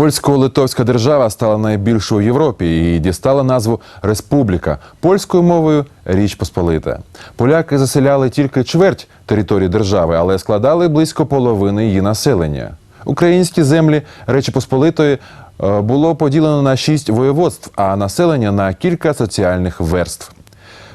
Польсько-литовська держава стала найбільшою в Європі і дістала назву Республіка польською мовою Річ Посполита. Поляки заселяли тільки чверть території держави, але складали близько половини її населення. Українські землі Речі Посполитої е, було поділено на шість воєводств, а населення на кілька соціальних верств.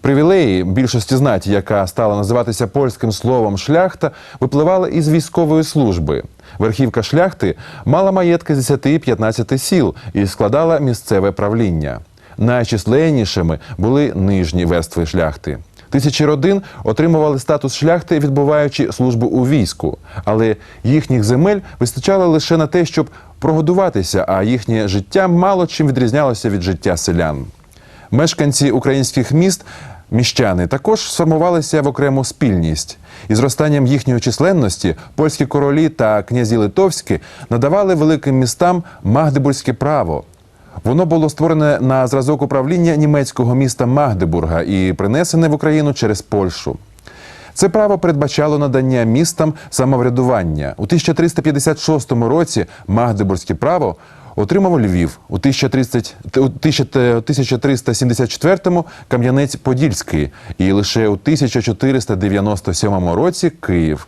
Привілеї більшості знаті, яка стала називатися польським словом шляхта, випливали із військової служби. Верхівка шляхти мала маєтки з 10-15 сіл і складала місцеве правління. Найчисленнішими були нижні верстви шляхти. Тисячі родин отримували статус шляхти, відбуваючи службу у війську, але їхніх земель вистачало лише на те, щоб прогодуватися, а їхнє життя мало чим відрізнялося від життя селян. Мешканці українських міст, міщани, також сформувалися в окрему спільність. І зростанням їхньої численності польські королі та князі литовські надавали великим містам магдебурзьке право. Воно було створене на зразок управління німецького міста Магдебурга і принесене в Україну через Польщу. Це право передбачало надання містам самоврядування. У 1356 році Магдебурзьке право отримав Львів, у 1300 у 1374-му Кам'янець-Подільський і лише у 1497 році Київ.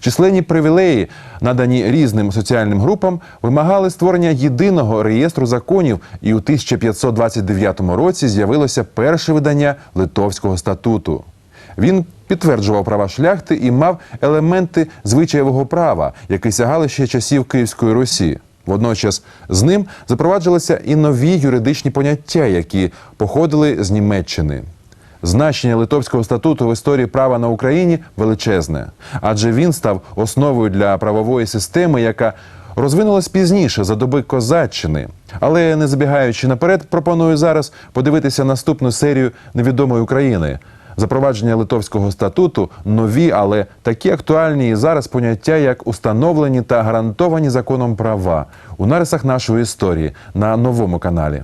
Численні привілеї, надані різним соціальним групам, вимагали створення єдиного реєстру законів, і у 1529 році з'явилося перше видання Литовського статуту. Він підтверджував права шляхти і мав елементи звичаєвого права, які сягали ще часів Київської Русі. Водночас з ним запроваджувалися і нові юридичні поняття, які походили з Німеччини. Значення Литовського статуту в історії права на Україні величезне, адже він став основою для правової системи, яка розвинулась пізніше за доби козаччини. Але не забігаючи наперед, пропоную зараз подивитися наступну серію невідомої України. Запровадження Литовського статуту нові, але такі актуальні і зараз поняття, як установлені та гарантовані законом права у нарисах нашої історії на новому каналі.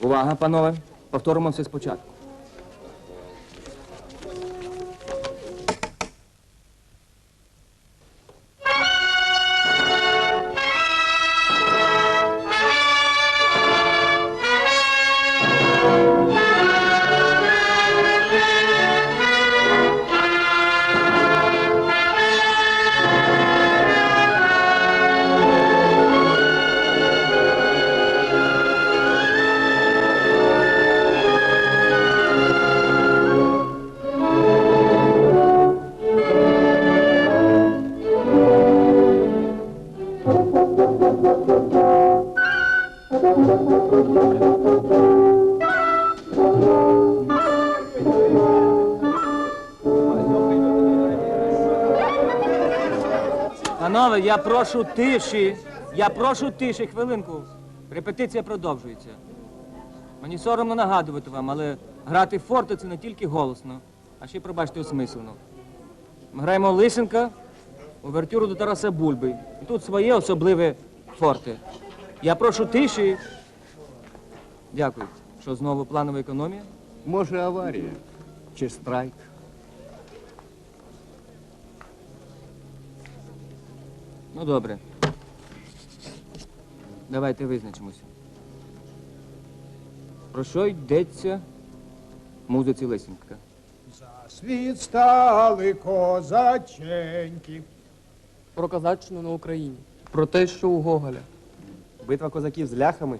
Увага, панове. Повторимо все спочатку. Панове, я прошу тиші. Я прошу тиші, хвилинку. Репетиція продовжується. Мені соромно нагадувати вам, але грати в форте це не тільки голосно, а ще пробачте осмислено. Ми граємо Лисенка, увертюру до Тараса Бульби. І тут своє особливе форте. Я прошу тиші. Дякую. Що знову планова економія? Може, аварія чи страйк. Ну добре. Давайте визначимося. Про що йдеться в музиці Лисенка? Світ стали козаченьки. Про козаччину на Україні. Про те, що у Гоголя. Битва козаків з ляхами.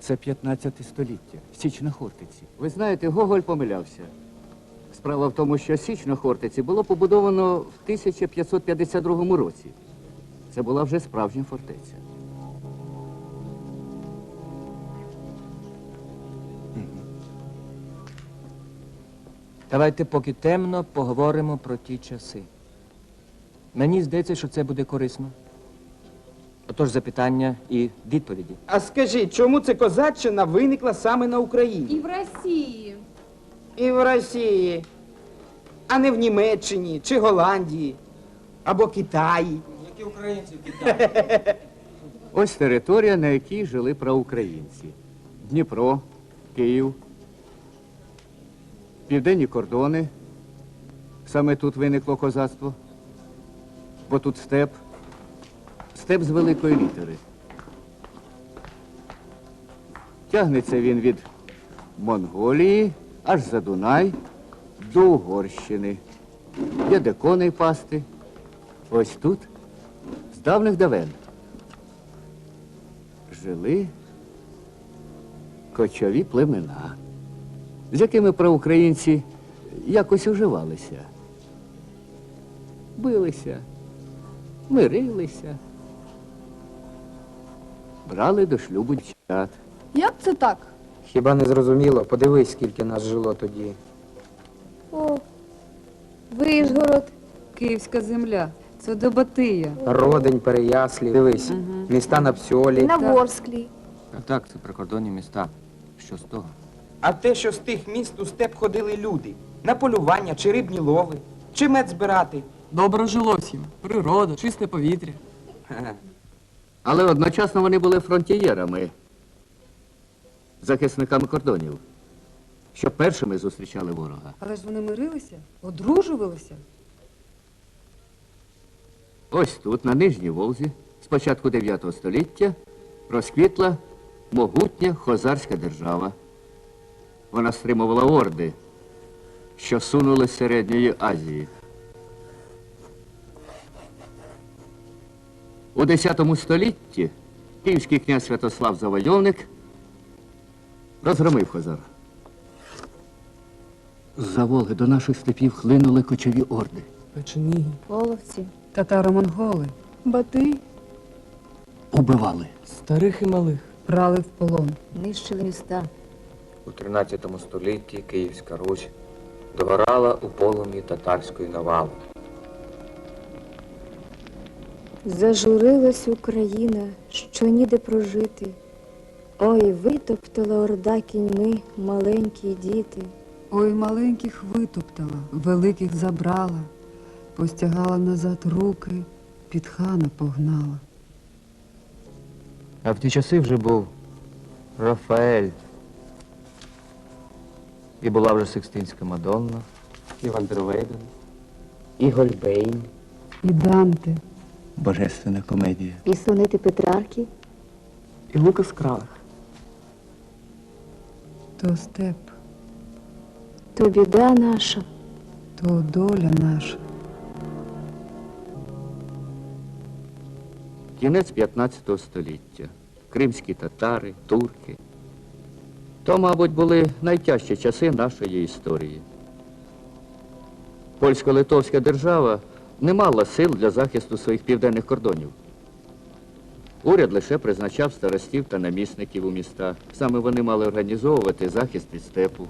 Це 15 століття. Січ на Хортиці. Ви знаєте, Гоголь помилявся. Справа в тому, що Січ на Хортиці було побудовано в 1552 році. Це була вже справжня фортеця. Давайте поки темно поговоримо про ті часи. Мені здається, що це буде корисно. Отож запитання і відповіді. А скажіть, чому це козаччина виникла саме на Україні? І в Росії. І в Росії, а не в Німеччині чи Голландії або Китаї. Ось територія, на якій жили проукраїнці. Дніпро, Київ, південні кордони. Саме тут виникло козацтво. Бо тут степ. Степ з великої літери. Тягнеться він від Монголії аж за Дунай до Угорщини. Є де коней пасти. Ось тут, з давних давен жили кочові племена, з якими проукраїнці якось уживалися. Билися, мирилися, брали до шлюбу дівчат. Як це так? Хіба не зрозуміло? Подивись, скільки нас жило тоді. О, Вишгород, Київська земля. Це до Батия. Родень, Переяслів, дивись, міста на Псьолі. На Ворсклі. Так, так, це прикордонні міста. Що з того? А те, що з тих міст у степ ходили люди на полювання чи рибні лови, чи мед збирати. Добре жилось їм. Природа, чисте повітря. Але одночасно вони були фронтієрами, захисниками кордонів, що першими зустрічали ворога. Але ж вони мирилися, одружувалися. Ось тут, на Нижній Волзі, з початку 9 століття, розквітла могутня хозарська держава. Вона стримувала орди, що сунули з Середньої Азії. У X столітті київський князь Святослав Завойовник розгромив хозар. З-за Волги до наших степів хлинули кочові орди. Печеніги. Половці. Татаро-монголи. Батий. Убивали. Старих і малих. Брали в полон. Нищили міста. У 13 столітті Київська Русь догорала у полум'ї татарської навали. Зажурилась Україна, що ніде прожити. Ой, витоптала орда кіньми маленькі діти. Ой, маленьких витоптала, великих забрала, постягала назад руки, під хана погнала. А в ті часи вже був Рафаель. І була вже Сикстинська Мадонна. І Вандервейден. І Гольбейн. І Данте, Божественна комедія. І сонити Петрарки. І Лукас Кралих. То степ, То біда наша. то доля наша. Кінець 15 століття. Кримські татари, турки. То, мабуть, були найтяжчі часи нашої історії. Польсько-литовська держава не мала сил для захисту своїх південних кордонів. Уряд лише призначав старостів та намісників у міста. Саме вони мали організовувати захист від степу.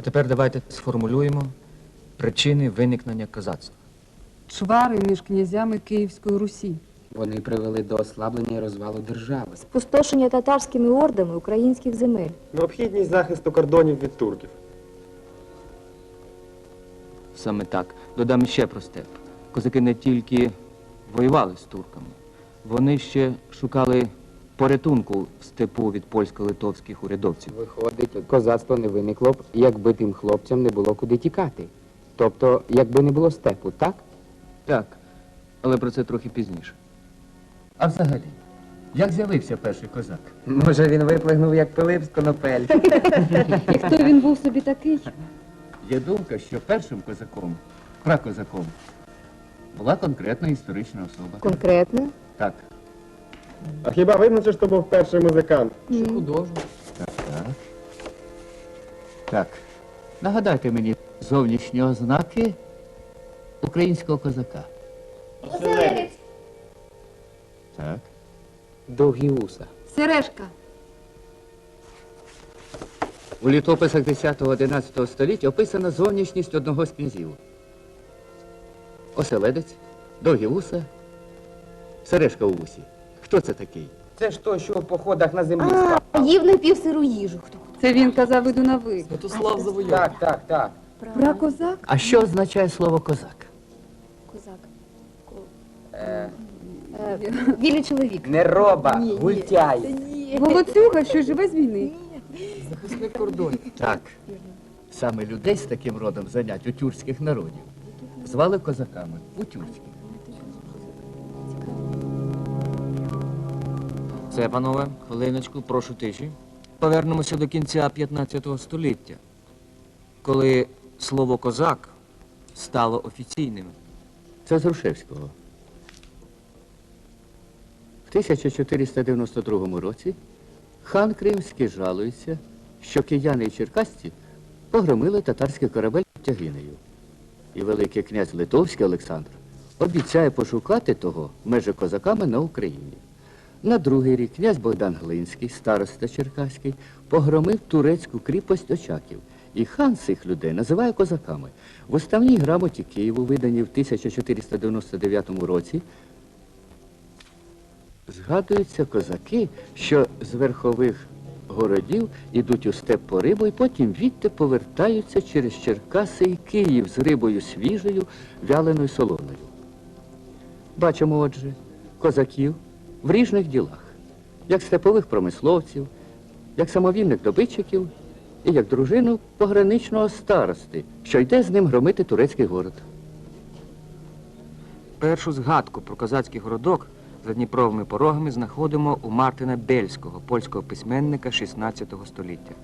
А тепер давайте сформулюємо причини виникнення козацтва. Чвари між князями Київської Русі. Вони привели до ослаблення і розвалу держави. Спустошення татарськими ордами українських земель. Необхідність захисту кордонів від турків. Саме так. Додам ще про степ. Козаки не тільки воювали з турками, вони ще шукали порятунку в степу від польсько-литовських урядовців. Виходить, козацтво не виникло б, якби тим хлопцям не було куди тікати. Тобто, якби не було степу, так? Так, але про це трохи пізніше. А взагалі, як з'явився перший козак? Може, він виплигнув, як Пилип з конопель. І хто він був собі такий? Є думка, що першим козаком, пракозаком, була конкретна історична особа. Конкретно? Так, А хіба видно, що був перший музикант? Чи художник. так, так. Так. Нагадайте мені зовнішні ознаки українського козака. Так. Довгі вуса. Сережка. У літописах 10-11 століття описана зовнішність одного з князів. Оселедець, довгі вуса, сережка у вусі. Хто це такий? Це ж той, що в походах на землі спав. Їв напівсиру їжу. Хто? Це він казав іду на ви. Святослав Завойовник. Так, так, так. Про козак? А що означає слово козак? Козак. Е, Е, Вільний чоловік. не роба, гультяй. Волоцюга, що живе з війни. Захисник кордонів. Так. Саме людей з таким родом занять у тюркських народів звали козаками у тюркських. Це, панове, хвилиночку, прошу тиші. Повернемося до кінця 15 століття, коли слово козак стало офіційним. Це з Грушевського. В 1492 році хан Кримський жалується, що кияни і черкасці погромили татарський корабель тягинею. І Великий князь Литовський Олександр обіцяє пошукати того межі козаками на Україні. На другий рік князь Богдан Глинський, староста Черкаський, погромив турецьку кріпость Очаків. І хан цих людей називає козаками. В уставній грамоті Києву, виданій в 1499 році, згадуються козаки, що з верхових городів ідуть у степ по рибу і потім відти повертаються через Черкаси і Київ з рибою свіжою, вяленою солоною. Бачимо, отже, козаків в різних ділах, як степових промисловців, як самовільних добитчиків і як дружину пограничного старости, що йде з ним громити турецький город. Першу згадку про козацький городок за Дніпровими порогами знаходимо у Мартина Бельського, польського письменника 16 століття.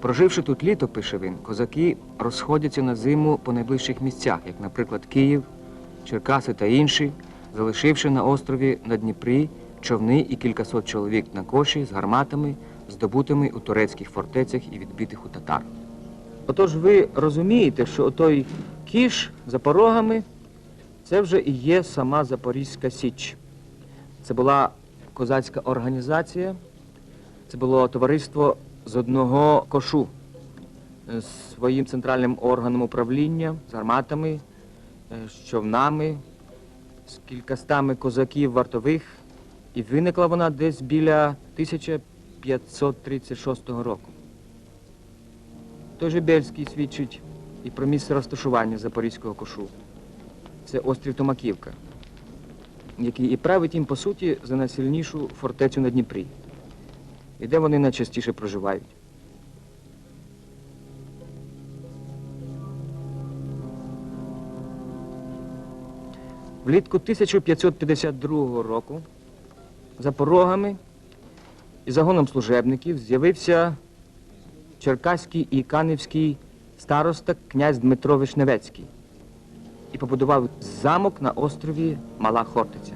Проживши тут літо, пише він, козаки розходяться на зиму по найближчих місцях, як, наприклад, Київ, Черкаси та інші, залишивши на острові на Дніпрі човни і кількасот чоловік на коші з гарматами, здобутими у турецьких фортецях і відбитих у татар. Отож ви розумієте, що той кіш за порогами це вже і є сама Запорізька Січ. Це була козацька організація, це було товариство з одного кошу е, з своїм центральним органом управління, з гарматами, е, з човнами, з кількастами козаків вартових. І виникла вона десь біля 1536 року. Той же Бельський свідчить і про місце розташування Запорізького кошу. Це острів Томаківка, який і править їм, по суті, за найсильнішу фортецю на Дніпрі, і де вони найчастіше проживають. Влітку 1552 року за порогами і загоном служебників з'явився черкаський і канівський староста князь Дмитро Вишневецький і побудував замок на острові Мала Хортиця.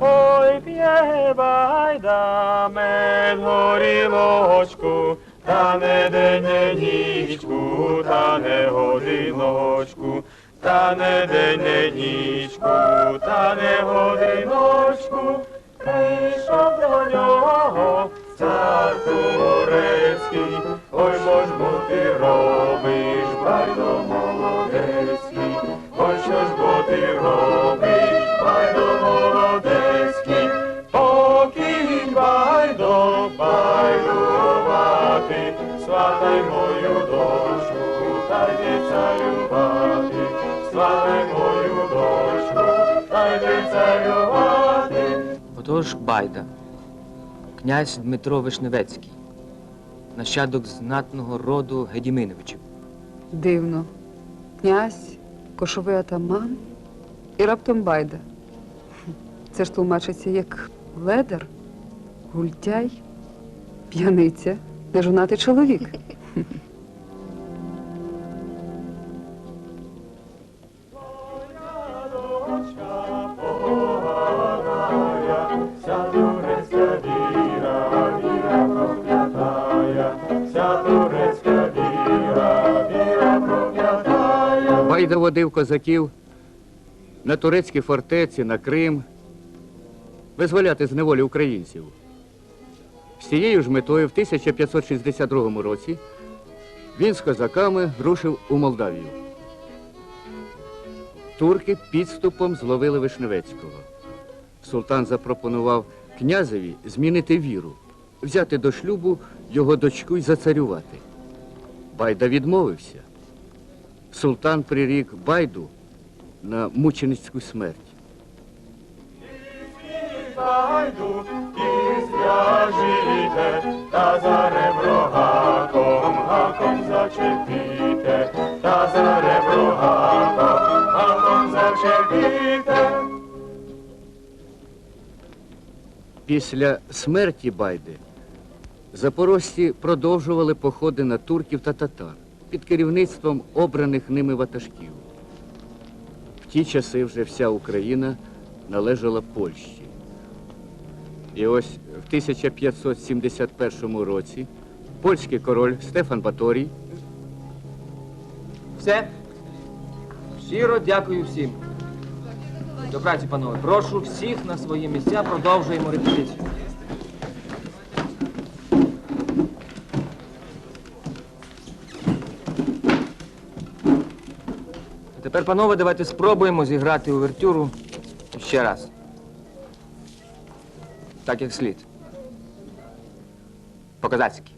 Ой, п'є байда мед горілочку, та не день, не нічку, та не годиночку, та не день, не нічку, та не годиночку, прийшов до нього цар турецький, ой, бо ж бо ти робиш, байдо молодецький, ой, що ж бо ти робиш, байдо молодецький, покинь байдо, байдувати, сватай мою дочку, та царювати, сватай мою дочку, та царювати. Отож Байда, князь Дмитро Вишневецький, нащадок знатного роду Гедіминовичів. Дивно. Князь, кошовий атаман і раптом байда. Це ж тлумачиться як ледер, гультяй, п'яниця, нежонатий чоловік. Водив козаків на турецькі фортеці, на Крим, визволяти з неволі українців. З цією ж метою в 1562 році він з козаками рушив у Молдавію. турки підступом зловили Вишневецького. Султан запропонував князеві змінити віру, взяти до шлюбу його дочку і зацарювати. Байда відмовився. Султан прирік Байду на мученицьку смерть. Зайду і зв'яжіте, та за ребро гаком, гаком зачепіте, та за ребро гаком, гаком зачепіте. Після смерті Байди запорожці продовжували походи на турків та татар під керівництвом обраних ними ватажків. В ті часи вже вся Україна належала Польщі. І ось в 1571 році польський король Стефан Баторій Все. Щиро дякую всім. До праці, панове. Прошу всіх на свої місця, продовжуємо репетицію. Тепер, панове, давайте спробуємо зіграти увертюру ще раз. Так як слід. По-козацьки.